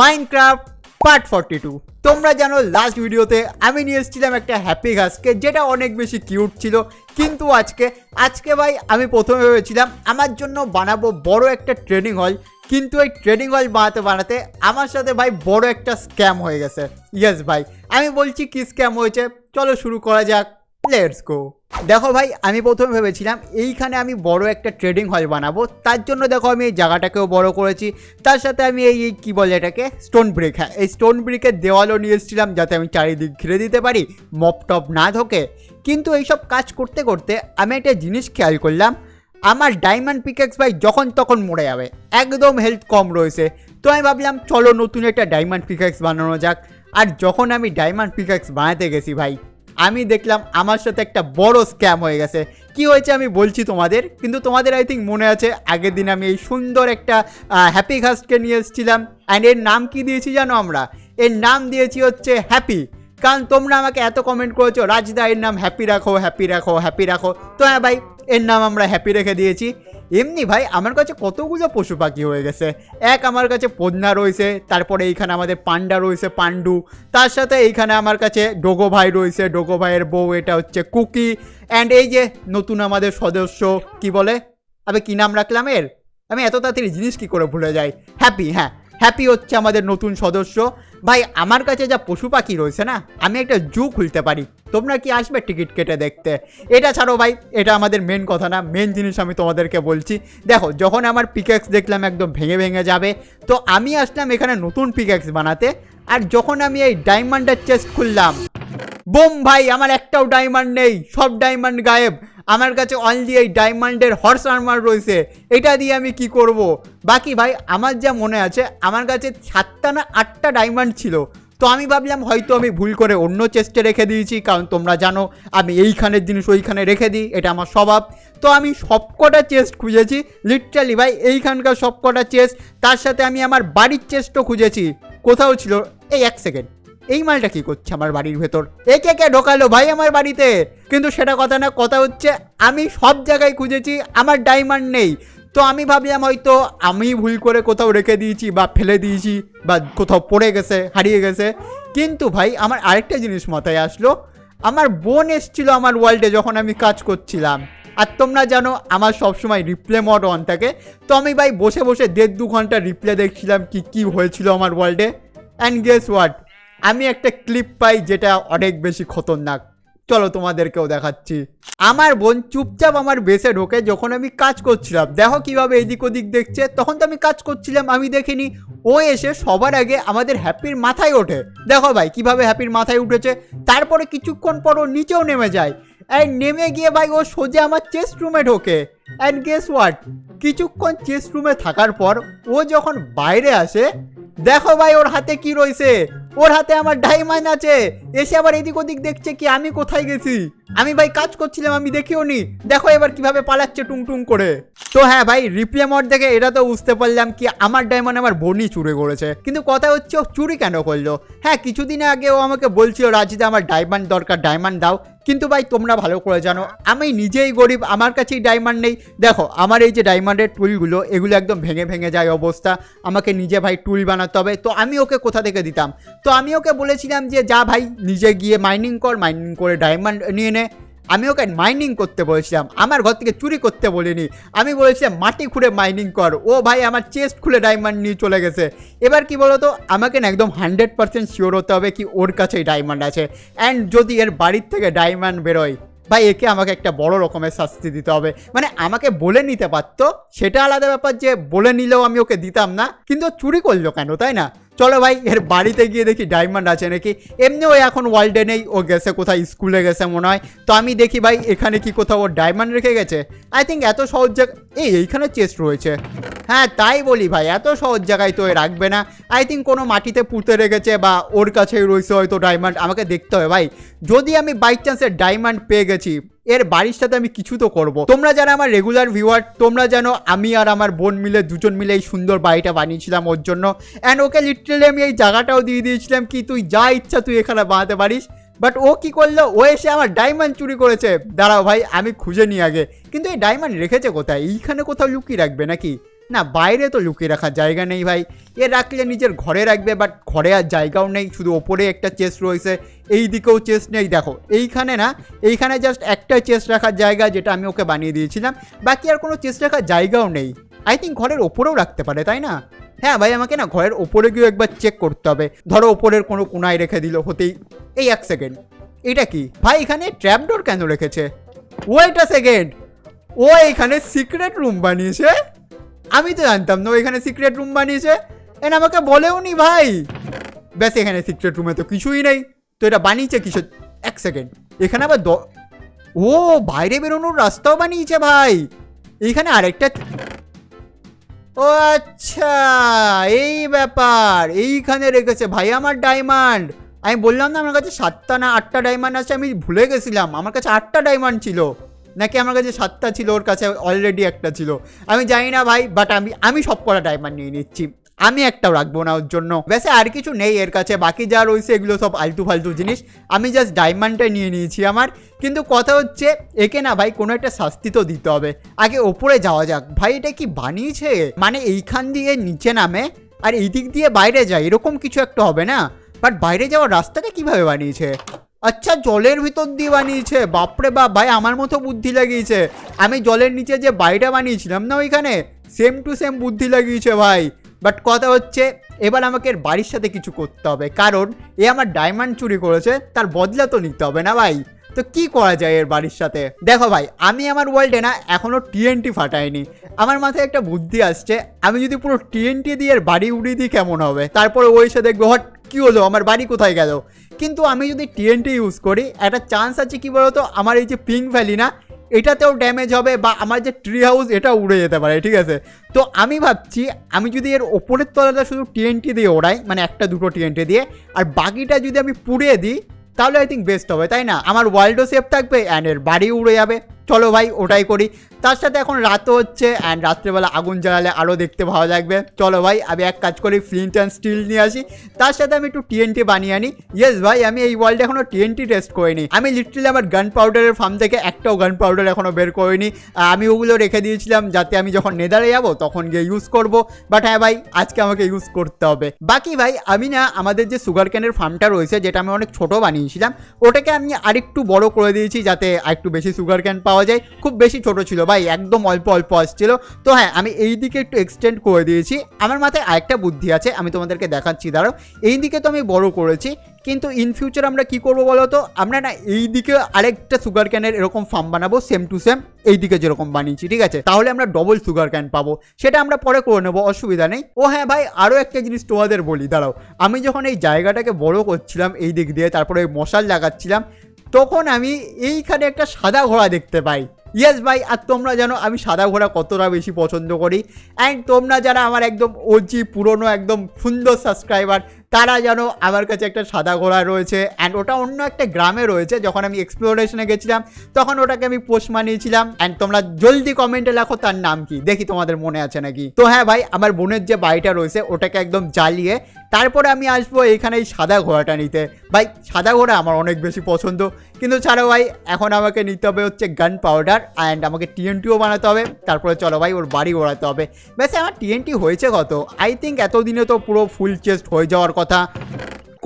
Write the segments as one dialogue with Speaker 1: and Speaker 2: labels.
Speaker 1: Minecraft part forty two তোমরা জানো last ভিডিওতে আমি নিয়ে এসেছিলাম একটা হ্যাপি ঘাসকে, যেটা অনেক বেশি কিউট ছিল। কিন্তু আজকে আজকে ভাই আমি প্রথমে ভেবেছিলাম আমার জন্য বানাবো বড় একটা ট্রেনিং হল কিন্তু এই ট্রেনিং হল বানাতে বানাতে আমার সাথে ভাই বড় একটা স্ক্যাম হয়ে গেছে। ইয়েস ভাই, আমি বলছি কি স্ক্যাম হয়েছে? চলো শুরু করা যাক। লেটস গো দেখো ভাই, আমি প্রথমে ভেবেছিলাম এইখানে আমি বড় একটা ট্রেডিং হল বানাবো। তার জন্য দেখো আমি এই জায়গাটাকেও বড় করেছি। তার সাথে আমি এই এই কী বলে এটাকে? স্টোন ব্রিক হ্যাঁ এই স্টোন ব্রিকের দেওয়ালও নিয়ে এসেছিলাম যাতে আমি চারিদিক ঘিরে দিতে পারি মপ টপ না ঢোকে। কিন্তু এইসব কাজ করতে করতে আমি একটা জিনিস খেয়াল করলাম, আমার ডায়মন্ড পিকেক্স ভাই যখন তখন মরে যাবে। একদম হেলথ কম রয়েছে। তো আমি ভাবলাম, চলো নতুন একটা ডায়মন্ড পিকেক্স বানানো যাক। আর যখন আমি ডায়মন্ড পিকেক্স বানাতে গেছি ভাই আমি দেখলাম আমার সাথে একটা বড় স্ক্যাম হয়ে গেছে। কি হয়েছে আমি বলছি তোমাদের? কিন্তু তোমাদের আই থিঙ্ক মনে আছে, আগের দিন আমি এই সুন্দর একটা হ্যাপি ঘাসকে নিয়ে এসেছিলাম। অ্যান্ড এর নাম কি দিয়েছি জানো আমরা? এর নাম দিয়েছি হচ্ছে হ্যাপি কারণ তোমরা আমাকে এত কমেন্ট করেছ, রাজদা, এর নাম হ্যাপি রাখো হ্যাপি রাখো হ্যাপি রাখো। তো হ্যাঁ ভাই, এর নাম আমরা হ্যাপি রেখে দিয়েছি। এমনি ভাই, আমার কাছে কতগুলো পশু পাখি হয়ে গেছে। এক আমার কাছে পদ্মা রয়েছে, তারপরে এইখানে আমাদের পান্ডা রয়েছে পাণ্ডু তার সাথে এইখানে আমার কাছে ডোগো ভাই রয়েছে ডোগো ভাইয়ের বউ, এটা হচ্ছে কুকি। অ্যান্ড এই যে নতুন আমাদের সদস্য, কি বলে? আমি কি নাম রাখলাম এর? আমি এত তাড়াতাড়ি জিনিস কি করে ভুলে যাই? হ্যাপি হ্যাঁ। হ্যাপি হচ্ছে আমাদের নতুন সদস্য। ভাই, আমার কাছে যা পশু পাখি রয়েছে না, আমি একটা জু খুলতে পারি। তোমরা কি আসবে টিকিট কেটে দেখতে? এটা ছাড়ো ভাই, এটা আমাদের মেন কথা না মেন জিনিস আমি তোমাদেরকে বলছি। দেখো, যখন আমার পিকেক্স দেখলাম একদম ভেঙে ভেঙে যাবে, তো আমি আসলাম এখানে নতুন পিকেক্স বানাতে, আর যখন আমি এই ডায়মন্ডের চেস্ট খুললাম বোম ভাই, আমার একটাও ডায়মন্ড নেই, সব ডায়মন্ড গায়েব। আমার কাছে অনলি এই ডায়মন্ডের হর্স আর্মার রয়েছে। এটা দিয়ে আমি কি করব? বাকি ভাই, আমার যা মনে আছে, আমার কাছে সাতটা না আটটা ডায়মন্ড ছিল। তো আমি ভাবলাম হয়তো আমি ভুল করে অন্য চেস্টে রেখে দিয়েছি, কারণ তোমরা জানো, আমি এইখানের জিনিস ওইখানে রেখে দিই, এটা আমার স্বভাব। তো আমি সবকটা চেস্ট খুঁজেছি লিটারালি ভাই, এইখানকার সবকটা চেস্ট তার সাথে আমি আমার বাড়ির চেস্টও খুঁজেছি। কোথাও ছিল, এই এক সেকেন্ড এই মালটা কি করছে আমার বাড়ির ভেতর? এ কে কে ঢোকালো ভাই আমার বাড়িতে? কিন্তু সেটা কথা না, কথা হচ্ছে আমি সব জায়গায় খুঁজেছি, আমার ডায়মন্ড নেই। তো আমি ভাবলাম হয়তো আমি ভুল করে কোথাও রেখে দিয়েছি বা ফেলে দিয়েছি বা কোথাও পড়ে গেছে, হারিয়ে গেছে। কিন্তু ভাই আমার আরেকটা জিনিস মাথায় আসলো, আমার বোন এসছিল আমার ওয়ার্ল্ডে যখন আমি কাজ করছিলাম। আর তোমরা জানো আমার সবসময় রিপ্লে মোড অন থাকে। তো আমি ভাই বসে বসে দেড় দু ঘণ্টা রিপ্লে দেখছিলাম কি কি হয়েছিল আমার ওয়ার্ল্ডে অ্যান্ড গেস হোয়াট আমি একটা ক্লিপ পাই যেটা অনেক বেশি খতরনাক। চলো তোমাদেরকেও দেখাচ্ছি। আমার বোন চুপচাপ আমার বেসে ঢোকে যখন আমি কাজ করছিলাম। দেখো কীভাবে এদিক ওদিক দেখছে। তখন তো আমি কাজ করছিলাম, আমি দেখিনি। ও এসে সবার আগে আমাদের হ্যাপির মাথায় ওঠে। দেখো ভাই, কীভাবে হ্যাপির মাথায় উঠেছে। তারপরে কিছুক্ষণ পর ও নিচেও নেমে যায়। অ্যান্ড নেমে গিয়ে ভাই ও সোজা আমার চেস্ট রুমে ঢোকে। অ্যান্ড গেস হোয়াট কিছুক্ষণ চেস্ট রুমে থাকার পর ও যখন বাইরে আসে, দেখো ভাই ওর হাতে কি রয়েছে ওর হাতে আমার ডায়মন্ড আছে। এসে আবার এদিক ওদিক দেখছে কি আমি কোথায় গেছি? আমি ভাই কাজ করছিলাম, আমি দেখিও নি। দেখো এবার কীভাবে পালাচ্ছে টুং টুং করে। তো হ্যাঁ ভাই রিপ্লে মোড দেখে এটা তো বুঝতে পারলাম কি আমার ডায়মন্ড আমার বোনই চুরি করেছে। কিন্তু কথা হচ্ছে ও চুরি কেন করল? হ্যাঁ কিছুদিন আগে ও আমাকে বলছিল, রাজিদা, আমার ডায়মন্ড দরকার ডায়মন্ড দাও। কিন্তু ভাই, তোমরা ভালো করে জানো, আমি নিজেই গরিব, আমার কাছেই ডায়মন্ড নেই। দেখো, আমার এই যে ডায়মন্ডের টুলগুলো, এগুলো একদম ভেঙে ভেঙে যায় অবস্থা। আমাকে নিজে ভাই টুল বানাতে হবে। তো আমি ওকে কোথা থেকে দিতাম? তো আমি ওকে বলেছিলাম যে, যা ভাই, নিজে গিয়ে মাইনিং কর মাইনিং করে ডায়মন্ড নিয়ে নে। আমি ওকে মাইনিং করতে বলেছিলাম। আমার ঘর থেকে চুরি করতে বলিনি। আমি বলেছিলাম, মাটি খুঁড়ে মাইনিং কর। ও ভাই আমার চেস্ট খুলে ডায়মন্ড নিয়ে চলে গেছে। এবার কি বলতো, আমাকে না একদম হান্ড্রেড পার্সেন্ট শিওর হতে হবে কি ওর কাছেই ডায়মন্ড আছে। অ্যান্ড যদি এর বাড়ির থেকে ডায়মন্ড বেরোয়, ভাই, একে আমাকে একটা বড় রকমের শাস্তি দিতে হবে। মানে আমাকে বলে নিতে পারতো, সেটা আলাদা ব্যাপার যে, বলে নিলেও আমি ওকে দিতাম না। কিন্তু চুরি করল কেন, তাই না? চলো ভাই, এর বাড়িতে গিয়ে দেখি ডায়মন্ড আছে নাকি। এমনি ও এখন ওয়ার্ল্ডে নেই, ও গেছে কোথায় স্কুলে গেছে মনে হয়। তো আমি দেখি ভাই, এখানে কি কোথাও ও ডায়মন্ড রেখে গেছে? আই থিঙ্ক এত সহজ জায়গা এই, এইখানে চেস্ট রয়েছে। হ্যাঁ তাই বলি ভাই, এত সহজ জায়গায় তো রাখবে না। আই থিঙ্ক কোনো মাটিতে পুঁতে রেখেছে বা ওর কাছেই রয়েছে হয়তো ডায়মন্ড আমাকে দেখতে হবে ভাই। যদি আমি বাই চান্সে ডায়মন্ড পেয়ে গেছি, এর বাড়ির সাথে আমি কিছু তো করব। তোমরা যারা আমার রেগুলার ভিউয়ার তোমরা জানো আমি আর আমার বোন মিলে দুজন মিলে এই সুন্দর বাড়িটা বানিয়েছিলাম ওর জন্য। অ্যান্ড ওকে লিটারালি আমি এই জায়গাটাও দিয়ে দিয়েছিলাম কি, তুই যা ইচ্ছা তুই এখানে বানাতে পারিস। বাট ও কি করল? ও এসে আমার ডায়মন্ড চুরি করেছে। দাঁড়াও ভাই, আমি খুঁজে নিই আগে। কিন্তু এই ডায়মন্ড রেখেছে কোথায়? এইখানে কোথাও লুকিয়ে রাখবে নাকি? না, বাইরে তো লুকিয়ে রাখার জায়গা নেই ভাই। এ রাখলে নিজের ঘরে রাখবে বাট ঘরে আর জায়গাও নেই, শুধু ওপরে একটা চেস্ট রয়েছে, এই দিকেও চেস্ট নেই। দেখো, এইখানে না, এইখানে জাস্ট একটা চেস্ট রাখার জায়গা, যেটা আমি ওকে বানিয়ে দিয়েছিলাম। বাকি আর কোনো চেস্ট রাখার জায়গাও নেই। আই থিঙ্ক ঘরের ওপরেও রাখতে পারে, তাই না? হ্যাঁ ভাই, আমাকে না ঘরের ওপরে গিয়েও একবার চেক করতে হবে। ধরো ওপরের কোনো কোনায় রেখে দিল, হতেই, এই এক সেকেন্ড এটা কি? ভাই, এখানে ট্র্যাপডোর কেন রেখেছে? ওয়েট আ সেকেন্ড ও এখানে সিক্রেট রুম বানিয়েছে? আমি তো জানতাম না এখানে সিক্রেট রুম বানিয়েছে। এন আমাকে বলেও নি ভাই। ব্যাস, এখানে সিক্রেট রুমে তো কিছুই নেই। তো এটা বানিয়েছে কিসের? এক সেকেন্ড এখানে আবার দ ও, বাইরে বেরোনোর রাস্তাও বানিয়েছে ভাই। এইখানে আরেকটা ও আচ্ছা এই ব্যাপার। এইখানে রেখেছে ভাই আমার ডায়মন্ড আমি বললাম না, আমার কাছে সাতটা না আটটা ডায়মন্ড আছে, আমি ভুলে গেছিলাম। আমার কাছে আটটা ডায়মন্ড ছিল। নাকি আমার কাছে সাতটা ছিল, ওর কাছে অলরেডি একটা ছিল। আমি জানি না ভাই বাট আমি আমি সব কটা ডায়মন্ড নিয়ে নিচ্ছি। আমি একটাও রাখব না ওর জন্য। ব্যাসে, আর কিছু নেই এর কাছে, বাকি যা রয়েছে এগুলো সব আলতু ফালতু জিনিস। আমি জাস্ট ডায়মন্ডটা নিয়ে নিয়েছি আমার। কিন্তু কথা হচ্ছে, একে না ভাই কোনো একটা শাস্তি তো দিতে হবে। আগে ওপরে যাওয়া যাক। ভাই, এটা কি বানিয়েছে? মানে এইখান দিয়ে নিচে নামে, আর এই দিক দিয়ে বাইরে যায়, এরকম কিছু একটা হবে না? বাট বাইরে যাওয়ার রাস্তাটা কীভাবে বানিয়েছে? আচ্ছা জলের ভিতর দিয়ে বানিয়েছে। বাপরে বাপ, ভাই, আমার মতো বুদ্ধি লাগিয়েছে। আমি জলের নিচে যে বাড়িটা বানিয়েছিলাম না ওইখানে? সেম টু সেম বুদ্ধি লাগিয়েছে, ভাই। বাট কথা হচ্ছে, এবার আমাকে এর বাড়ির সাথে কিছু করতে হবে। কারণ, এ আমার ডায়মন্ড চুরি করেছে, তার বদলা তো নিতে হবে না, ভাই। তো কি করা যায় এর বাড়ির সাথে? দেখো, ভাই, আমি আমার ওয়ার্ল্ডে না এখনও টিএনটি ফাটাইনি। আমার মাথায় একটা বুদ্ধি আসছে, আমি যদি পুরো টিএনটি দিয়ে এর বাড়ি উড়িয়ে দিই কেমন হবে? তারপরে ওই এসে দেখবে, হট, কী হলো? আমার বাড়ি কোথায় গেল? কিন্তু আমি যদি টিএনটি ইউজ করি, একটা চান্স আছে কি বলতো? আমার এই যে পিঙ্ক ভ্যালি না, এটাতেও ড্যামেজ হবে বা আমার যে ট্রি হাউস এটা উড়ে যেতে পারে, ঠিক আছে? তো আমি ভাবছি, আমি যদি এর ওপরের তলাটা শুধু টিএনটি দিয়ে ওড়াই মানে একটা দুটো টিএনটি দিয়ে, আর বাকিটা যদি আমি পুড়িয়ে দিই, তাহলে আই থিঙ্ক বেস্ট হবে, তাই না? আমার ওয়ার্ল্ডও সেফ থাকবে অ্যান্ড এর বাড়ি উড়ে যাবে। চলো ভাই, ওটাই করি। তার সাথে এখন রাতও হচ্ছে অ্যান্ড রাত্রেবেলা আগুন জ্বালালে আরও দেখতে ভালো লাগবে। চলো ভাই, আমি এক কাজ করি ফ্লিন্ট অ্যান্ড স্টিল নিয়ে আসি। তার সাথে আমি একটু টিএনটি বানিয়ে আনি। ইয়েস ভাই, আমি এই ওয়ার্ল্ডে এখনও টিএনটি টেস্ট করিনি। আমি লিটারালি আমার গান পাউডারের ফার্ম থেকে একটাও গান পাউডার এখনও বের করিনি। আমি ওগুলো রেখে দিয়েছিলাম যাতে আমি যখন নেদারে যাব তখন গিয়ে ইউজ করব। বাট হ্যাঁ ভাই, আজকে আমাকে ইউজ করতে হবে। বাকি ভাই, আমি না আমাদের যে সুগার ক্যানের ফার্মটা রয়েছে, যেটা আমি অনেক ছোট বানিয়েছিলাম, ওটাকে আমি আরেকটু বড় করে দিয়েছি যাতে আরেকটু বেশি সুগার ক্যান পাওয়া যায়। খুব বেশি ছোট ছিল ভাই, একদম অল্প অল্প আসছিল। তো হ্যাঁ আমি এই দিকে একটু এক্সটেন্ড করে দিয়েছি। আমার মাথায় আরেকটা বুদ্ধি আছে, আমি তোমাদেরকে দেখাচ্ছি দাঁড়ো এই দিকে তো আমি বড় করেছি, কিন্তু ইন ফিউচার আমরা কি করব বলো তো? আমরা না এই দিকে আরেকটা সুগার ক্যানের এরকম ফার্ম বানাবো সেম টু সেম এই দিকে যেরকম বানিয়েছি, ঠিক আছে? তাহলে আমরা ডবল সুগার ক্যান পাবো। সেটা আমরা পরে করে নেব, অসুবিধা নেই। ও হ্যাঁ ভাই আরও একটা জিনিস তোমাদের বলি, দাঁড়াও। আমি যখন এই জায়গাটাকে বড় করছিলাম এই দিক দিয়ে, তারপরে মশাল লাগাচ্ছিলাম, তখন আমি এইখানে একটা সাদা ঘোড়া দেখতে পাই। ইয়েস ভাই, আর তোমরা জানো আমি সাদা ঘোড়া কতটা বেশি পছন্দ করি। অ্যান্ড তোমরা যারা আমার একদম ওজি পুরনো, একদম সুন্দর সাবস্ক্রাইবার তারা জানো আমার কাছে একটা সাদা ঘোড়া রয়েছে। অ্যান্ড ওটা অন্য একটা গ্রামে রয়েছে, যখন আমি এক্সপ্লোরেশনে গেছিলাম, তখন ওটাকে আমি পোস্ট মানিয়েছিলাম অ্যান্ড তোমরা জলদি কমেন্টে লেখো তার নাম কি, দেখি তোমাদের মনে আছে নাকি। তো হ্যাঁ ভাই, আমার বোনের যে বাড়িটা রয়েছে, ওটাকে একদম জ্বালিয়ে তারপরে আমি আসব এখানে এই সাদা ঘোড়াটা নিতে। ভাই, সাদা ঘোড়া আমার অনেক বেশি পছন্দ। কিন্তু ছাড়ো ভাই, এখন আমাকে নিতে হবে হচ্ছে গান পাউডার অ্যান্ড আমাকে টিএনটিও বানাতে হবে। তারপরে চলো ভাই, ওর বাড়ি ওড়াতে হবে। ব্যাস, আমার টিএনটি হয়েছে কত? আই থিঙ্ক এতদিনে তো পুরো ফুল চেস্ট হয়ে যাওয়ার কথা।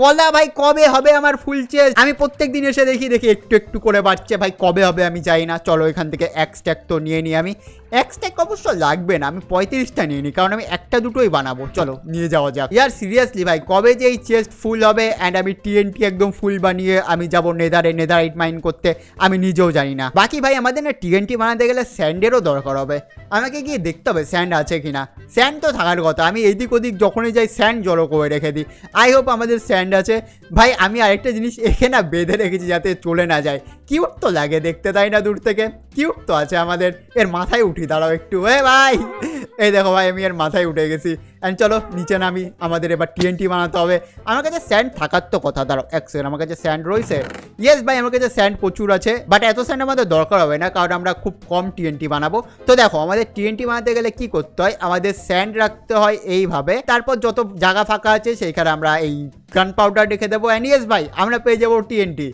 Speaker 1: কলা ভাই, কবে হবে আমার ফুল চেস্ট আমি প্রত্যেক দিন এসে দেখি দেখি একটু একটু করে বাড়ছে। ভাই, কবে হবে আমি যাই না। চলো এখান থেকে এক স্ট্যাক তো নিয়ে নিই আমি। এক অবশ্য লাগবে না, আমি পঁয়ত্রিশটা নিয়ে নিই কারণ আমি একটা দুটোই বানাবো। চলো, নিয়ে যাওয়া যাক। ইয়ার সিরিয়াসলি ভাই, কবে যে এই চেস্ট ফুল হবে অ্যান্ড আমি টিএনটি একদম ফুল বানিয়ে আমি যাব নেদারে নেদারাইট মাইন করতে, আমি নিজেও জানি না। বাকি ভাই, আমাদের না টিএনটি বানাতে গেলে স্যান্ডেরও দরকার হবে। আমাকে গিয়ে দেখতে হবে স্যান্ড আছে কিনা। স্যান্ড তো থাকার কথা, আমি এদিক ওদিক যখনই যাই স্যান্ড জড়ো করে রেখে দিই। আই হোপ আমাদের স্যান্ড আছে। ভাই, আমি আরেকটা জিনিস এখানে না বেঁধে রেখেছি যাতে চলে না যায়। কিউট তো লাগে দেখতে, তাই না দূর থেকে? কিউট তো আছে আমাদের। এর মাথায় উঠি, দাঁড়াও একটু। এ ভাই! এই দেখো ভাই, আমি এর মাথায় উঠে গেছি। অ্যান্ড চলো, নিচে নামি। আমাদের এবার টিএনটি বানাতে হবে। আমার কাছে স্যান্ড থাকার তো কথা, দাঁড়াও, এক সেকেন্ড আমার কাছে স্যান্ড রয়েছে? ইয়েস ভাই, আমার কাছে স্যান্ড প্রচুর আছে। বাট এত স্যান্ড আমাদের দরকার হবে না, কারণ আমরা খুব কম টিএনটি বানাবো। তো দেখো, আমাদের টিএনটি বানাতে গেলে কি করতে হয়? আমাদের স্যান্ড রাখতে হয় এইভাবে। তারপর যত জায়গা ফাঁকা আছে, সেইখানে আমরা এই গান পাউডার রেখে দেবো। অ্যান্ড ইয়েস ভাই, আমরা পেয়ে যাব টিএনটি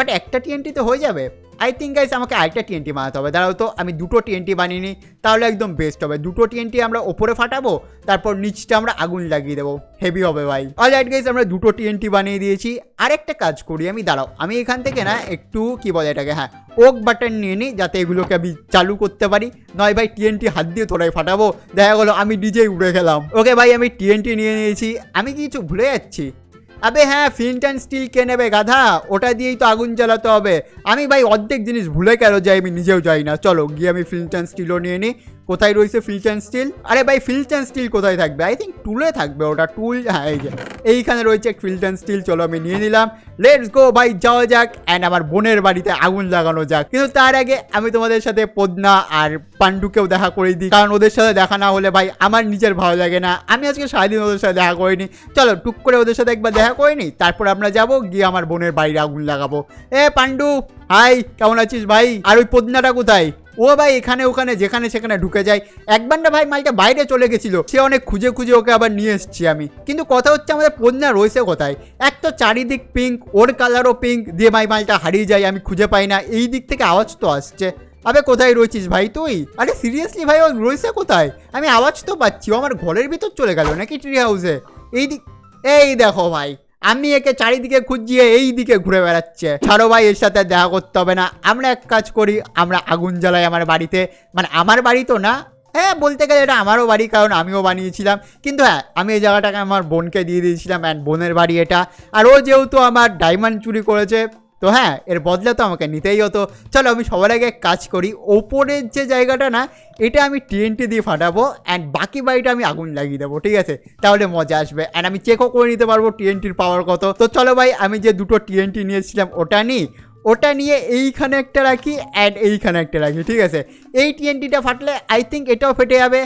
Speaker 1: বাট একটা টিএনটি তো হয়ে যাবে। আই থিঙ্ক গাইস আমাকে আরেকটা টিএনটি বানাতে হবে। দাঁড়াও তো, আমি দুটো টিএনটি বানিয়ে নিই। তাহলে একদম বেস্ট হবে। দুটো টিএনটি আমরা ওপরে ফাটাবো, তারপর নিচটা আমরা আগুন লাগিয়ে দেবো। হেভি হবে, ভাই। অল রাইট গাইস আমরা দুটো টিএনটি বানিয়ে দিয়েছি। আরেকটা কাজ করি আমি, দাঁড়াও। আমি এখান থেকে না একটু, কি বলে এটাকে হ্যাঁ ওক বাটন নিয়ে নিই, যাতে এগুলোকে আমি চালু করতে পারি। নয় ভাই টিএনটি হাত দিয়ে তোরাই ফাটাবো। দেখা গেলো, আমি নিজেই উড়ে গেলাম। ওকে ভাই, আমি টিএনটি নিয়ে নিয়েছি। আমি কিছু ভুলে যাচ্ছি? আবে হ্যাঁ অ্যান্ড স্টিল কে নেবে গাধা? ওটা দিয়েই তো আগুন জ্বালাতে হবে। আমি ভাই অর্ধেক জিনিস ভুলে গেল যে আমি নিজেও যাই না। চলো, গিয়ে আমি অ্যান্ড স্টিলও নিয়ে নিই। কোথায় রয়েছে ফিল্ট অ্যান্ড স্টিল আরে ভাই ফিল্ট অ্যান্ড স্টিল কোথায় থাকবে? আই থিঙ্ক টুলে থাকবে ওটা টুল হ্যাঁ এই যে। এইখানে রয়েছে ফিল্ট অ্যান্ড স্টিল চলো আমি নিয়ে নিলাম। লেটস গো ভাই, যাওয়া যাক। অ্যান্ড আমার বোনের বাড়িতে আগুন লাগানো যাক। কিন্তু তার আগে আমি তোমাদের সাথে পদ্মা আর পাণ্ডুকেও দেখা করে দিই। কারণ ওদের সাথে দেখা না হলে ভাই আমার নিজের ভালো লাগে না। আমি আজকে সারাদিন ওদের সাথে দেখা করিনি। চলো, টুক করে ওদের সাথে একবার দেখা করে নিই তারপর আমরা যাব, গিয়ে আমার বোনের বাড়ির আগুন লাগাবো। এ, পাণ্ডু, হাই, কেমন আছিস ভাই? আর ওই পদ্মাটা কোথায়? ও ভাই এখানে, ওখানে, যেখানে, সেখানে ঢুকে যায়। একবার না ভাই মালটা বাইরে চলে গেছিল। সে অনেক খুঁজে খুঁজে ওকে আবার নিয়ে এসেছি আমি। কিন্তু কথা হচ্ছে আমাদের পদ্মা রয়েছে কোথায়? এক তো চারিদিক পিঙ্ক ওর কালারও পিঙ্ক দিয়ে ভাই মালটা হারিয়ে যায়, আমি খুঁজে পাই না। এই দিক থেকে আওয়াজ তো আসছে। আবে কোথায় রয়েছিস ভাই তুই? আরে সিরিয়াসলি ভাই, ও রয়েছে কোথায়? আমি আওয়াজ তো পাচ্ছি আমার ঘরের ভিতর চলে গেল নাকি ট্রি হাউসে এই দিক, এই দেখো ভাই। আমি একে চারিদিকে খুঁজিয়ে এই দিকে ঘুরে বেড়াচ্ছে। ছাড়ো ভাই, এর সাথে দেখা করতে হবে না। আমরা এক কাজ করি, আমরা আগুন জ্বালাই আমার বাড়িতে। মানে আমার বাড়ি তো না। হ্যাঁ বলতে গেলে এটা আমারও বাড়ি, কারণ আমিও বানিয়েছিলাম। কিন্তু হ্যাঁ আমি এই জায়গাটাকে আমার বোনকে দিয়ে দিয়েছিলাম অ্যান্ড বোনের বাড়ি এটা। আর ও যেহেতু আমার ডায়মন্ড চুরি করেছে তো হ্যাঁ এর বদলে তো আমাকে নিতেই হতো। চলো আমি সবার আগে কাজ করি। ওপরের যে জায়গাটা না, এটা আমি টিএনটি দিয়ে ফাটাবো অ্যান্ড বাকি বাড়িটা আমি আগুন লাগিয়ে দেবো, ঠিক আছে? তাহলে মজা আসবে। অ্যান্ড আমি চেকও করে নিতে পারব টিএনটির পাওয়ার কত। তো চলো ভাই, আমি যে দুটো টিএনটি নিয়েছিলাম, ওটা নিই। ওটা নিয়ে এইখানে একটা রাখি অ্যান্ড এইখানে একটা রাখি, ঠিক আছে? এই টিএনটিটা ফাটলে আই থিঙ্ক এটাও ফেটে যাবে।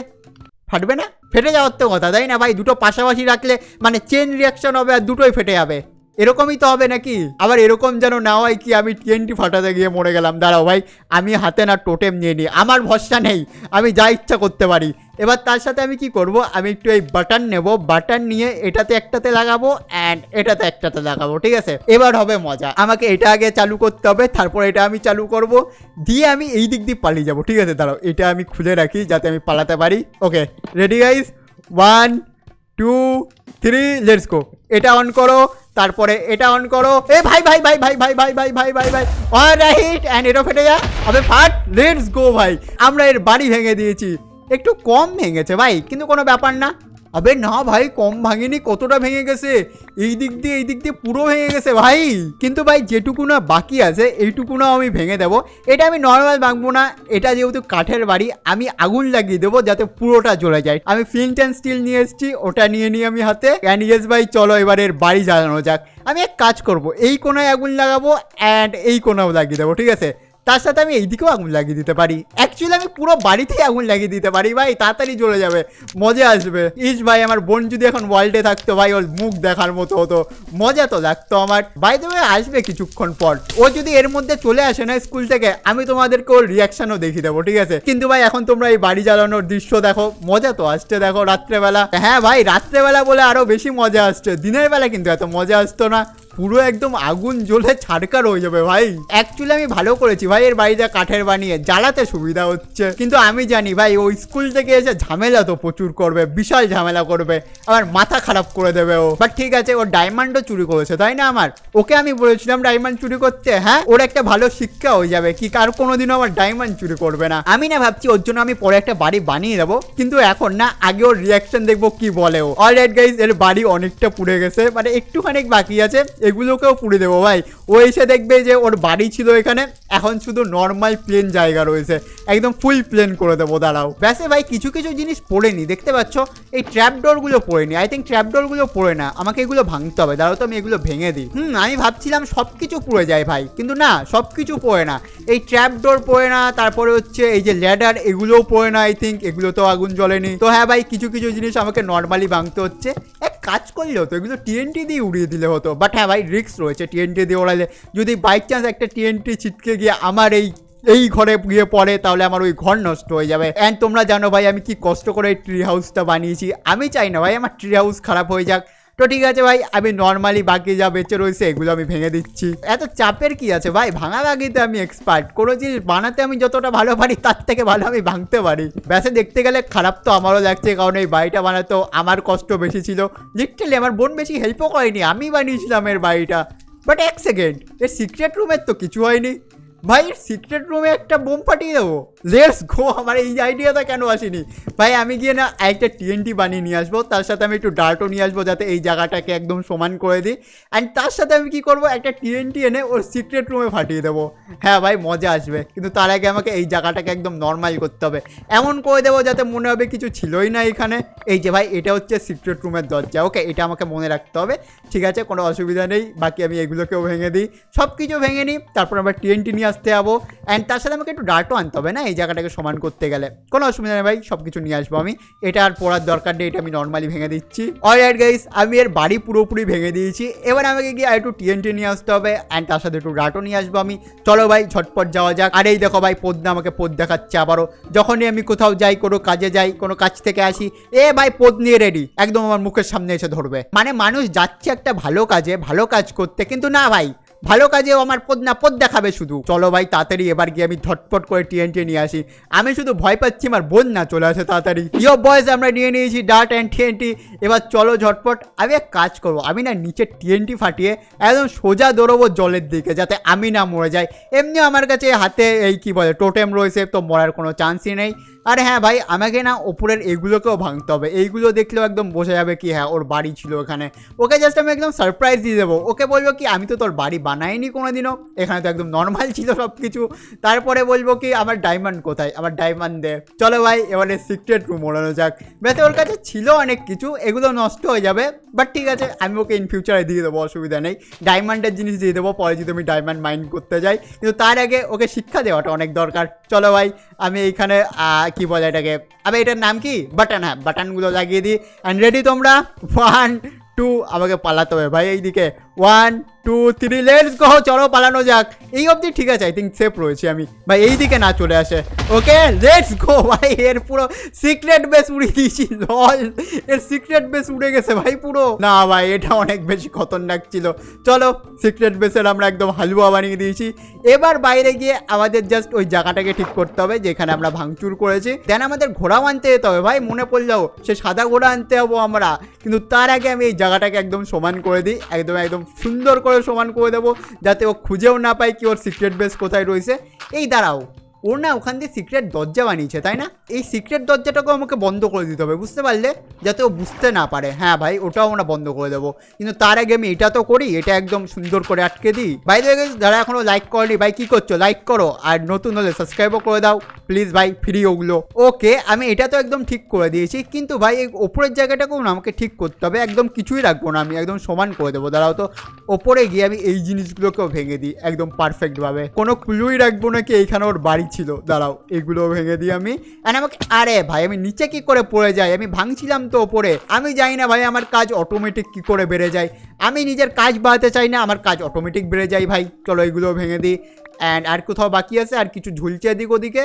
Speaker 1: ফাটবে না? ফেটে যাওয়ার তো কথা, তাই না ভাই? দুটো পাশাপাশি রাখলে মানে চেন রিয়াকশন হবে আর দুটোই ফেটে যাবে। এরকমই তো হবে নাকি? আবার এরকম যেন না হয় কি, আমি টিএনটি ফাটাতে গিয়ে মরে গেলাম। দাঁড়াও ভাই, আমি হাতে না টোটেম নিয়ে নিই, আমার ভরসা নেই, আমি যা ইচ্ছা করতে পারি। এবার তার সাথে আমি কি করব? আমি একটু এই বাটন নেব, বাটন নিয়ে এটাতে একটাতে লাগাবো অ্যান্ড এটাতে একটাতে লাগাবো, ঠিক আছে? এবার হবে মজা। আমাকে এটা আগে চালু করতে হবে, তারপর এটা আমি চালু করব। দিয়ে আমি এই দিক দিয়ে পালিয়ে যাব, ঠিক আছে? দাঁড়াও, এটা আমি খুলে রাখি যাতে আমি পালাতে পারি। Okay ready guys one two three let's go এটা অন করো। তারপরে এটা অন করো। এ ভাই ভাই ভাই ভাই ভাই ভাই ভাই ভাই ভাই ভাই। অলরাইট এন্ড এটা ফেটে যা। আবে ফাট লেটস গো ভাই। আমরা এর বাড়ি ভেঙে দিয়েছি। একটু কম ভেঙেছে ভাই, কিন্তু কোনো ব্যাপার না। আবে না ভাই, কম ভাঙেনি, কতটা ভেঙে গেছে? এই দিক দিয়ে, এই দিক দিয়ে পুরো ভেঙে গেছে ভাই। কিন্তু ভাই, যেটুকু না বাকি আছে, এইটুকু না আমি ভেঙে দেবো। এটা আমি নর্মাল ভাঙবো না, এটা যেহেতু কাঠের বাড়ি, আমি আগুন লাগিয়ে দেবো যাতে পুরোটা জ্বলে যায়। আমি ফ্লিন্ট অ্যান্ড স্টিল নিয়ে এসেছি, ওটা নিয়ে নিই আমি হাতে। অ্যান্ড ইয়েস ভাই, চলো এবারের বাড়ি জ্বালানো যাক। আমি এক কাজ করব, এই কোনায় আগুন লাগাবো অ্যান্ড এই কোনাও লাগিয়ে দেবো, ঠিক আছে? তার সাথে আমি এইদিকেও আগুন লাগিয়ে দিতে পারি। অ্যাকচুয়ালি আমি পুরো বাড়িতেই আগুন লাগিয়ে দিতে পারি। ভাই, তাড়াতাড়ি জ্বলে যাবে। মজা আসবে। ইস ভাই, আমার বোন যদি এখন ওয়ার্ল্ডে থাকতো, ভাই, ওর মুখ দেখার মতো হতো। মজা তো লাগতো আমার। ভাই তুমি আসবে কিছুক্ষণ পর। ও যদি এর মধ্যে চলে আসে না স্কুল থেকে, আমি তোমাদেরকে ওর রিয়াকশনও দেখিয়ে দেবো, ঠিক আছে? কিন্তু ভাই, এখন তোমরা এই বাড়ি জ্বালানোর দৃশ্য দেখো। মজা তো আসছে, দেখো, রাত্রেবেলা। হ্যাঁ ভাই, রাত্রেবেলা বলে আরও বেশি মজা আসছে। দিনের বেলা কিন্তু এত মজা আসতো না। পুরো একদম আগুন জ্বলে ছাড়কার হয়ে যাবে ভাই। অ্যাকচুয়ালি আমি ভালো করেছি ভাই, এর বাড়িটা কাঠের বানিয়ে, জ্বালাতে সুবিধা হচ্ছে। কিন্তু আমি জানি ভাই, ওই স্কুল থেকে এসে ঝামেলা তো প্রচুর করবে, বিশাল ঝামেলা করবে, আমার মাথা খারাপ করে দেবে ও। বাট ঠিক আছে, ও ডায়মন্ডও চুরি করেছে, তাই না আমার? ওকে আমি বলেছিলাম ডায়মন্ড চুরি করতে হ্যাঁ? ওর একটা ভালো শিক্ষা হয়ে যাবে কি কার কোনোদিনও আমার ডায়মন্ড চুরি করবে না। আমি না ভাবছি ওর জন্য আমি পরে একটা বাড়ি বানিয়ে দেবো, কিন্তু এখন না আগে ওর রিয়াকশন দেখব কি বলে ও। অলরাইট গাইজ এর বাড়ি অনেকটা পুড়ে গেছে মানে একটুখানি বাকি আছে এগুলোকেও পুড়ে দেবো ভাই। ও এসে দেখবে যে ওর বাড়ি ছিল এখানে, এখন শুধু নর্মাল প্লেন জায়গা রয়েছে। একদম ফুল প্লেন করে দেবো, দাঁড়াও। ব্যাসে ভাই, কিছু কিছু জিনিস পড়েনি দেখতে পাচ্ছ? এই ট্র্যাপ ডোরগুলো পড়েনি আই থিঙ্ক ট্র্যাপ ডোরগুলো পড়ে না, আমাকে এগুলো ভাঙতে হবে। দাঁড়াও তো, আমি এগুলো ভেঙে দিই। হুম, আমি ভাবছিলাম সব কিছু পুড়ে যায় ভাই, কিন্তু না সব কিছু পড়ে না। এই ট্র্যাপডোর পড়ে না, তারপরে হচ্ছে এই যে ল্যাডার এগুলোও পড়ে না আই থিঙ্ক এগুলো তো আগুন জ্বলেনি। তো হ্যাঁ ভাই, কিছু কিছু জিনিস আমাকে নর্মালি ভাঙতে হচ্ছে। কাজ করলে হতো এগুলো টিএনটি দিয়ে উড়িয়ে দিলে হতো। বাট হ্যাঁ ভাই রিক্স রয়েছে টিএনটি দিয়ে ওড়ালে। যদি বাই চান্স একটা টিএনটি ছিটকে গিয়ে আমার এই এই ঘরে গিয়ে পড়ে, তাহলে আমার ওই ঘর নষ্ট হয়ে যাবে। অ্যান্ড তোমরা জানো ভাই, আমি কি কষ্ট করে এই ট্রি হাউসটা বানিয়েছি? আমি চাই না ভাই, আমার ট্রি হাউস খারাপ হয়ে যাক। তো ঠিক আছে ভাই, আমি নর্মালি বাকি যা বেঁচে রয়েছে এগুলো আমি ভেঙে দিচ্ছি। এত চাপের কি আছে ভাই? ভাঙা ভাঙিতে আমি এক্সপার্ট কোনো জিনিস বানাতে আমি যতটা ভালো পারি, তার থেকে ভালো আমি ভাঙতে পারি। ব্যাসে দেখতে গেলে খারাপ তো আমারও লাগছে, কারণ এই বাড়িটা বানাতেও আমার কষ্ট বেশি ছিল। লিটারালি আমার বোন বেশি হেল্পও করেনি, আমি বানিয়েছিলাম এর বাড়িটা। বাট এক সেকেন্ড এর সিক্রেট রুমের তো কিছু হয়নি। ভাই সিক্রেট রুমে একটা বোম ফাটিয়ে দেবো। লেটস গো আমার এই আইডিয়াটা কেন আসেনি? ভাই, আমি গিয়ে না একটা টিএনটি বানিয়ে নিয়ে আসব, তার সাথে আমি একটু ডার্টও নিয়ে আসব, যাতে এই জায়গাটাকে একদম সমান করে দিই। অ্যান্ড তার সাথে আমি কি করব, একটা টিএনটি এনে ওর সিক্রেট রুমে ফাটিয়ে দেবো। হ্যাঁ ভাই, মজা আসবে। কিন্তু তার আগে আমাকে এই জায়গাটাকে একদম নর্মাল করতে হবে। এমন করে দেবো যাতে মনে হবে কিছু ছিলই না এখানে। এই যে ভাই, এটা হচ্ছে সিক্রেট রুমের দরজা। ওকে এটা আমাকে মনে রাখতে হবে। ঠিক আছে, কোনো অসুবিধা নেই। বাকি আমি এগুলোকেও ভেঙে দিই। সব কিছু ভেঙে নিই। তারপর আমরা টিএনটি নিয়ে আসতে যাব। অ্যান্ড তার সাথে আমাকে একটু ডার্টও আনতে হবে না? এই জায়গাটাকে সমান করতে গেলে। কোনো অসুবিধা নেই ভাই সব কিছু নিয়ে আসব আমি। এটা আর পড়ার দরকার নেই, এটা আমি নর্মালি ভেঙে দিচ্ছি। অলরাইট গাইস আমি এর বাড়ি পুরোপুরি ভেঙে দিয়েছি। এবার আমাকে গিয়ে আর একটু টিএনটি নিয়ে আসতে হবে। অ্যান্ড তার সাথে একটু ডার্টও নিয়ে আসব আমি। চলো ভাই, ঝটপট যাওয়া যাক। আর এই দেখো ভাই, পদ্মা আমাকে পদ দেখাচ্ছে আবারও। যখনই আমি কোথাও যাই, কোনো কাজে যাই, কোনো কাজ থেকে আসি, এ ভাই, পদ নিয়ে রেডি একদম আমার মুখের সামনে এসে ধরবে। মানে মানুষ যাচ্ছে একটা ভালো কাজে, ভালো কাজ করতে। কিন্তু না ভাই ভালো কাজেও আমার পদ না, পদ দেখাবে শুধু। চলো ভাই, তাড়াতাড়ি এবার গিয়ে আমি ঝটপট করে টিএনটি নিয়ে আসি। আমি শুধু ভয় পাচ্ছি, আমার বোন না চলে আসে তাড়াতাড়ি। ইয়ো বয়স আমরা নিয়ে নিয়েছি ডার্ট অ্যান্ড টিএনটি এবার চলো ঝটপট, আমি এক কাজ করব। আমি না নিচে টিএনটি ফাটিয়ে একদম সোজা দৌড়বো জলের দিকে, যাতে আমি না মরে যাই। এমনি আমার কাছে হাতে এই কি বলে টোটেম রয়েছে, তো মরার কোনো চান্সই নেই। আর হ্যাঁ ভাই, আমাকে না ওপরের এগুলোকেও ভাঙতে হবে। এইগুলো দেখলেও একদম বোঝা যাবে কি হ্যাঁ ওর বাড়ি ছিল ওখানে। ওকে জাস্ট আমি একদম সারপ্রাইজ দিয়ে দেবো। ওকে বলব কি, আমি তো তোর বাড়ি বানাইনি কোনো দিনও এখানে তো একদম নর্মাল ছিল সব কিছু তারপরে বলব কি, আমার ডায়মন্ড কোথায়? আমার ডায়মন্ড দে। চলো ভাই, এবারে সিক্রেট রুম ওড়ানো যাক। বেতে ওর কাছে ছিল অনেক কিছু, এগুলো নষ্ট হয়ে যাবে বাট ঠিক আছে, আমি ওকে ইন ফিউচারে দিয়ে দেবো, অসুবিধা নেই। ডায়মন্ডের জিনিস দিয়ে দেবো, পরে যদি আমি ডায়মন্ড মাইন্ড করতে যাই। কিন্তু তার আগে ওকে শিক্ষা দেওয়াটা অনেক দরকার। চলো ভাই, আমি এইখানে কি বলে এটাকে? আবার এটার নাম কি? বাটন হ্যাঁ বাটনগুলো লাগিয়ে দিই। অ্যান্ড রেডি তোমরা? ওয়ান টু আমাকে পালাতে হবে। ভাই, এইদিকে। One two three let's go চলো, পালানো যাক। এই অবধি ঠিক আছে আই থিঙ্ক সেফ রয়েছে আমি। ভাই এই দিকে না চলে আসে। ওকে লেটস গো ভাই, এর পুরো সিক্রেট বেস উড়ে দিয়েছি। লল এর সিক্রেট বেস উড়ে গেছে ভাই পুরো। না ভাই, এটা অনেক বেশি খতরনাক ছিল। চলো সিক্রেট বেসের আমরা একদম হালুয়া বানিয়ে দিয়েছি। এবার বাইরে গিয়ে আমাদের জাস্ট ওই জায়গাটাকে ঠিক করতে হবে, যেখানে আমরা ভাঙচুর করেছি। দেন আমাদের ঘোড়াও আনতে যেতে হবে। ভাই, মনে পড়লেও সে সাদা ঘোড়া আনতে হব আমরা। কিন্তু তার আগে আমি এই জায়গাটাকে একদম সমান করে দিই। একদম একদম সুন্দর করে সমান করে দেবো যাতে ও খুঁজেও না পায় কি ওর সিক্রেট বেস কোথায় রয়েছে। এই দাঁড়াও। ওর না ওখান দিয়ে সিক্রেট দরজা বানিয়েছে, তাই না? এই সিক্রেট দরজাটাকেও আমাকে বন্ধ করে দিতে হবে, বুঝতে পারলে? যাতে ও বুঝতে না পারে। হ্যাঁ ভাই, ওটাও আমরা বন্ধ করে দেবো। কিন্তু তার আগে আমি এটা তো করি, এটা একদম সুন্দর করে আটকে দিই। ভাই যারা এখনও লাইক করেনি, ভাই, কি করছ? লাইক করো, আর নতুন হলে সাবস্ক্রাইবও করে দাও। প্লিজ ভাই ফ্রি ওগুলো ওকে আমি এটা তো একদম ঠিক করে দিয়েছি, কিন্তু ভাই, এই ওপরের জায়গাটাকেও না আমাকে ঠিক করতে হবে, একদম কিছুই রাখব না আমি, একদম সমান করে দেবো। দাঁড়াও তো, ওপরে গিয়ে আমি এই জিনিসগুলোকেও ভেঙে দিই, একদম পারফেক্টভাবে কোনো ক্লুই রাখব নাকি এইখানে ওর বাড়ি ছিল। দাঁড়াও, এগুলো ভেঙে দিই আমি। অ্যান্ড আমাকে, আরে ভাই, আমি নিচে কি করে পড়ে যাই? আমি ভাঙছিলাম তো ওপরে। আমি জানি না ভাই, আমার কাজ অটোমেটিক কি করে বেড়ে যায়। আমি নিজের কাজ বাড়াতে চাই না, আমার কাজ অটোমেটিক বেড়ে যায় ভাই। চলো এগুলো ভেঙে দিই। অ্যান্ড আর কোথাও বাকি আছে? আর কিছু ঝুলছে এদিক ওদিকে?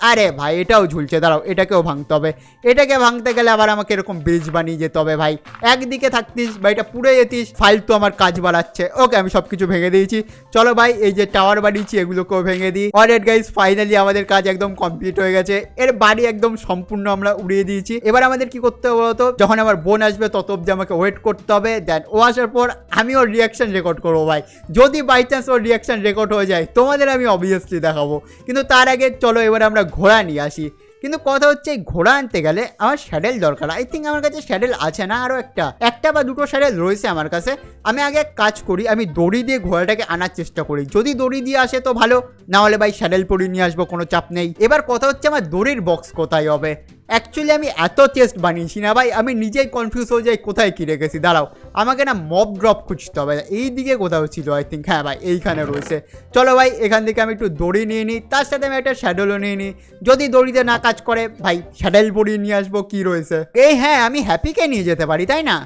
Speaker 1: আরে ভাই, এটাও ঝুলছে, দাঁড়াও, এটাকেও ভাঙতে হবে। এটাকে ভাঙতে গেলে আবার আমাকে এরকম ব্রিজ বানিয়ে যেতে হবে ভাই। একদিকে থাকতিস বা এটা পুড়ে যেতিস, ফালতু আমার কাজ বাড়াচ্ছে। ওকে, আমি সব কিছু ভেঙে দিয়েছি। চলো ভাই, এই যে টাওয়ার বানিয়েছি, এগুলোকেও ভেঙে দিই। অলরেড গাইজ ফাইনালি আমাদের কাজ একদম কমপ্লিট হয়ে গেছে। এর বাড়ি একদম সম্পূর্ণ আমরা উড়িয়ে দিয়েছি। এবার আমাদের কি করতে হবে বলতো? যখন আমার বোন আসবে, তত অব্দি আমাকে ওয়েট করতে হবে। দেন ও আসার পর আমি ওর রিয়াকশন রেকর্ড করব ভাই। যদি বাই চান্স ওর রিয়াকশন রেকর্ড হয়ে যায়, তোমাদের আমি অবভিয়াসলি দেখাবো। কিন্তু তার আগে চলো, এবার আমরা ঘোড়া নিয়ে আসি। কিন্তু কথা হচ্ছে, এই ঘোড়া আনতে গেলে আমার স্যাডেল দরকার। আই থিঙ্ক আমার কাছে স্যাডেল আছে না আরও একটা। একটা বা দুটো স্যাডেল রয়েছে আমার কাছে। আমি আগে কাজ করি, আমি দড়ি দিয়ে ঘোড়াটাকে আনার চেষ্টা করি। যদি দড়ি দিয়ে আসে তো ভালো, না হলে ভাই স্যাডেল পরি নিয়ে আসব, কোনো চাপ নেই। এবার কথা হচ্ছে, আমার দড়ির বক্স কোথায় হবে? অ্যাকচুয়ালি আমি এত চেস্ট বানিয়েছি না ভাই। আমি নিজেই কনফিউজ হয়ে যাই, কোথায় কী রেখেছি? দাঁড়াও। আমাকে না মব ড্রপ খুঁজতে হবে। এই দিকে কোথাও ছিল আই থিঙ্ক হ্যাঁ ভাই, এইখানে রয়েছে। চলো ভাই, এখান থেকে আমি একটু দড়ি নিয়ে নিই। তার সাথে আমি একটা শ্যাডেলও নিয়ে নিই। যদি দড়িতে না কাজ করে, ভাই শ্যাডেল পরিয়ে নিয়ে আসব, কী রয়েছে? এই হ্যাঁ আমি হ্যাপিকে নিয়ে যেতে পারি, তাই না?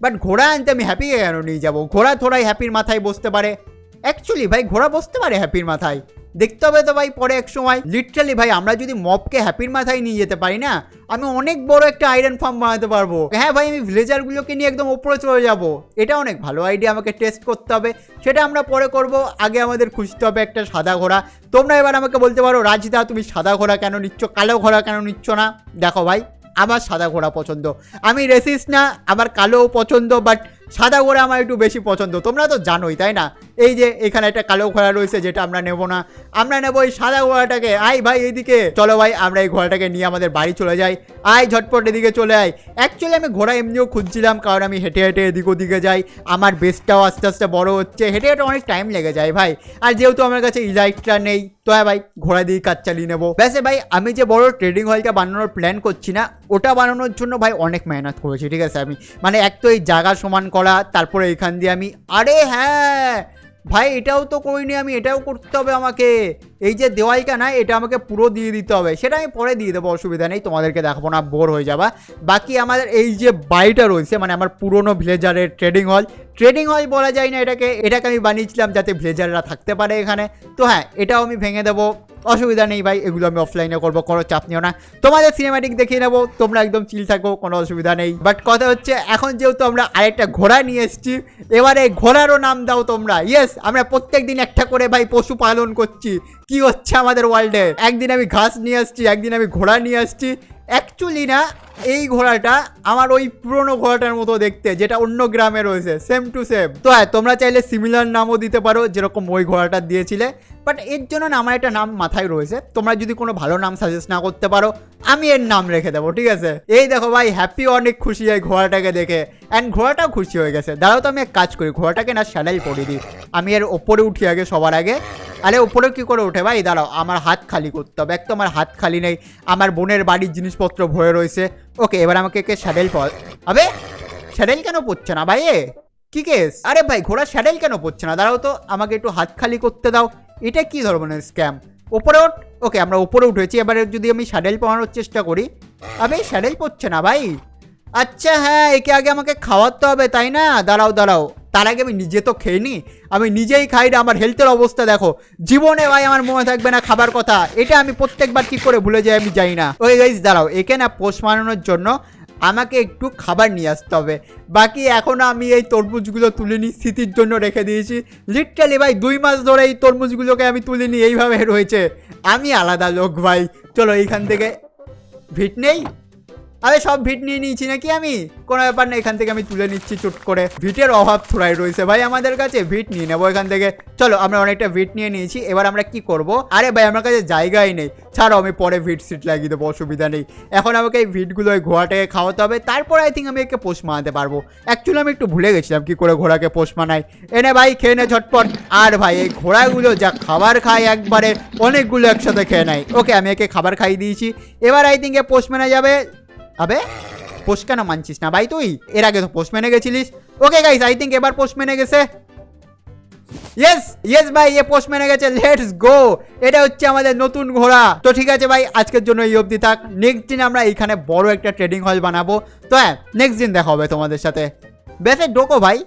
Speaker 1: বাট ঘোড়া আনতে আমি হ্যাপিকে কেন নিয়ে যাব? ঘোড়া থোড়াই হ্যাপির মাথায় বসতে পারে। অ্যাকচুয়ালি ভাই, ঘোড়া বসতে পারে হ্যাপির মাথায়। দেখতে হবে তো ভাই পরে এক সময়। লিটারালি ভাই, আমরা যদি মবকে হ্যাপির মাথায় নিয়ে যেতে পারি না, আমি অনেক বড় একটা আয়রন ফার্ম বানাতে পারব। হ্যাঁ ভাই, আমি ভিলেজারগুলোকে নিয়ে একদম ওপরে চলে যাব। এটা অনেক ভালো আইডিয়া আমাকে টেস্ট করতে হবে। সেটা আমরা পরে করব। আগে আমাদের খুঁজতে হবে একটা সাদা ঘোড়া। তোমরা এবার আমাকে বলতে পারো, রাজদা, তুমি সাদা ঘোড়া কেন নিচ্ছ? কালো ঘোড়া কেন নিচ্ছ না? দেখো ভাই, আমার সাদা ঘোড়া পছন্দ। আমি রেসিস না, আমার কালোও পছন্দ বাট সাদা ঘোড়া আমার একটু বেশি পছন্দ। তোমরা তো জানোই, তাই না? এই যে এখানে একটা কালো ঘোড়া রয়েছে, যেটা আমরা নেব না। আমরা নেব এই সাদা ঘোড়াটাকে। আই ভাই, এইদিকে। চলো ভাই, আমরা এই ঘোড়াটাকে নিয়ে আমাদের বাড়ি চলে যাই। আয়, ঝটপট এদিকে চলে আয়। অ্যাকচুয়ালি আমি ঘোড়া এমনিও খুঁজছিলাম, কারণ আমি হেঁটে হেঁটে এদিক ওদিকে যাই। আমার বেসটাও আস্তে আস্তে বড় হচ্ছে। হেঁটে হেঁটে অনেক টাইম লেগে যায় ভাই। আর যেহেতু আমার কাছে ইলাইটটা নেই, তো হ্যাঁ ভাই, ঘোড়া দিয়ে কাজ চালিয়ে নেব। ব্যাসে ভাই, আমি যে বড় ট্রেডিং হলটা বানানোর প্ল্যান করছি না, ওটা বানানোর জন্য ভাই অনেক মেহনত করেছি, ঠিক আছে? আমি মানে এক তো এই জায়গা সমান করা তারপরে এখান দিয়ে আমি, আরে হ্যাঁ ভাই এটাও তো করিনি আমি, এটাও করতে হবে আমাকে। এই যে দেওয়ালটা না এটা আমাকে পুরো দিয়ে দিতে হবে। সেটা আমি পরে দিয়ে দেবো, অসুবিধা নেই, তোমাদেরকে দেখাবো না বোর হয়ে যাবা। বাকি আমাদের এই যে বাড়িটা রয়েছে মানে আমার পুরনো ভিলেজারের ট্রেডিং হল ট্রেডিং হল বলা যায় না এটাকে এটাকে আমি বানিয়েছিলাম যাতে ভিলেজাররা থাকতে পারে এখানে। তো হ্যাঁ এটাও আমি ভেঙে দেবো, অসুবিধা নেই ভাই, এগুলো আমি অফলাইনে করব, কোনো চাপ নিও না। তোমাদের সিনেমাটিক দেখিয়ে নেব, তোমরা একদম চিল থাকো, কোনো অসুবিধা নেই। বাট কথা হচ্ছে, এখন যেহেতু আমরা আরেকটা ঘোড়া নিয়ে এসেছি, এবারে ঘোড়ারও নাম দাও তোমরা। ইয়েস আমরা প্রত্যেক দিন একটা করে ভাই পশু পালন করছি। কি হচ্ছে আমাদের ওয়ার্ল্ডে একদিন আমি ঘাস নিয়ে আসছি, একদিন আমি ঘোড়া নিয়ে আসছি। অ্যাকচুয়ালি না, এই ঘোড়াটা আমার ওই পুরনো ঘোড়াটার মতো দেখতে, যেটা অন্য গ্রামে রয়েছে সেম টু সেম তো হ্যাঁ তোমরা চাইলে সিমিলার নামও দিতে পারো, যেরকম ওই ঘোড়াটা দিয়েছিলে। বাট এর জন্য না আমার একটা নাম মাথায় রয়েছে। তোমরা যদি কোনো ভালো নাম সাজেস্ট না করতে পারো, আমি এর নাম রেখে দেবো, ঠিক আছে? এই দেখো ভাই হ্যাপি অনেক খুশি হয় ঘোড়াটাকে দেখে। অ্যান্ড ঘোড়াটাও খুশি হয়ে গেছে। দাঁড়াও তো আমি এক কাজ করি, ঘোড়াটাকে না স্যাডেল পরিয়ে দিই। আমি এর ওপরে উঠি আগে সবার আগে। আরে ওপরে কি করে ওঠে ভাই? দাঁড়াও, আমার হাত খালি করতে হবে। এক তো আমার হাত খালি নেই, আমার বোনের বাড়ির জিনিসপত্র ভরে রয়েছে। ওকে এবার আমাকে কে স্যাডেল আবে স্যাডেল কেন পড়ছে না ভাই কি কেস আরে ভাই, ঘোড়া স্যাডেল কেন পড়ছে না? দাঁড়াও তো, আমাকে একটু হাত খালি করতে দাও। এটা কি ধরনের স্ক্যাম ওপরে ওঠ। ওকে আমরা ওপরে উঠেছি। এবারে যদি আমি স্যাডেল পাওয়ানোর চেষ্টা করি। আবে স্যাডেল পড়ছে না ভাই। আচ্ছা হ্যাঁ একে আগে আমাকে খাওয়াতে হবে, তাই না? দাঁড়াও দাঁড়াও। তার আগে আমি নিজে তো খেয়ে নি। আমি নিজেই খাই না, আমার হেলথের অবস্থা দেখো। জীবনে ভাই আমার মনে থাকবে না খাবার কথা। এটা আমি প্রত্যেকবার কি করে ভুলে যাই আমি যাই না। ওই গাইজ দাঁড়াও। একে না পোষ মানানোর জন্য আমাকে একটু খাবার নিয়ে আসতে হবে। বাকি এখনও আমি এই তরমুজগুলো তুলে নিই স্মৃতির জন্য রেখে দিয়েছি। লিটারালি ভাই, দুই মাস ধরে এই তরমুজগুলোকে আমি তুলে নিই এইভাবে রয়েছে। আমি আলাদা লোক ভাই। চলো এইখান থেকে। ভিট নেই? আরে সব ভিট নিয়ে নিয়েছি নাকি আমি? কোনো ব্যাপার না, এখান থেকে আমি তুলে নিচ্ছি চুট করে। ভিটের অভাব থোড়াই রয়েছে। ভাই, আমাদের কাছে ভিট নিয়ে নেব এখান থেকে। চলো, আমরা অনেকটা ভিট নিয়ে নিয়েছি। এবার আমরা কি করব? আরে ভাই, আমার কাছে জায়গাই নেই। ছাড়ো, আমি পরে ভিট সিট লাগিয়ে দেবো, অসুবিধা নেই। এখন আমাকে এই ভিটগুলো ওই ঘোড়াটাকে খাওয়াতে হবে। তারপর আই থিঙ্ক আমি একে পোষ মানাতে পারব। অ্যাকচুয়ালি আমি একটু ভুলে গেছিলাম কি করে ঘোড়াকে পোষ মানাই এনে ভাই, খেয়ে নে ঝটপট। আর ভাই, এই ঘোড়াগুলো যা খাবার খায় একবারে, অনেকগুলো একসাথে খেয়ে নেয়। ওকে আমি একে খাবার খাইয়ে দিয়েছি। এবার আই থিঙ্ক এ পোষ মানা যাবে। আবে পোস্ট কেন মানছিস না? ভাই তুই, এর আগে তো পোস্ট মেনে গেছিলিস। ওকে গাইস আই থিঙ্ক এবার পোস্ট মেনে গেছে। ইয়েস ইয়েস ভাই, এ পোস্ট মেনে গেছে। লেটস গো এটা হচ্ছে আমাদের নতুন ঘোড়া। তো ঠিক আছে, ভাই, আজকের জন্য এই অবধি থাক। নেক্সট দিন আমরা এখানে বড় একটা ট্রেডিং হল বানাবো। তো হ্যাঁ নেক্সট দিন দেখা হবে তোমাদের সাথে। বেশে ডোকো, ভাই,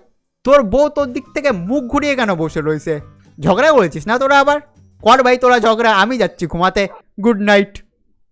Speaker 1: তোর বউ তোর দিক থেকে মুখ ঘুরিয়ে কেন বসে রয়েছে? ঝগড়া করেছিস না তোরা আবার? কর, ভাই, তোরা ঝগড়া, আমি যাচ্ছি ঘুমাতে। Good night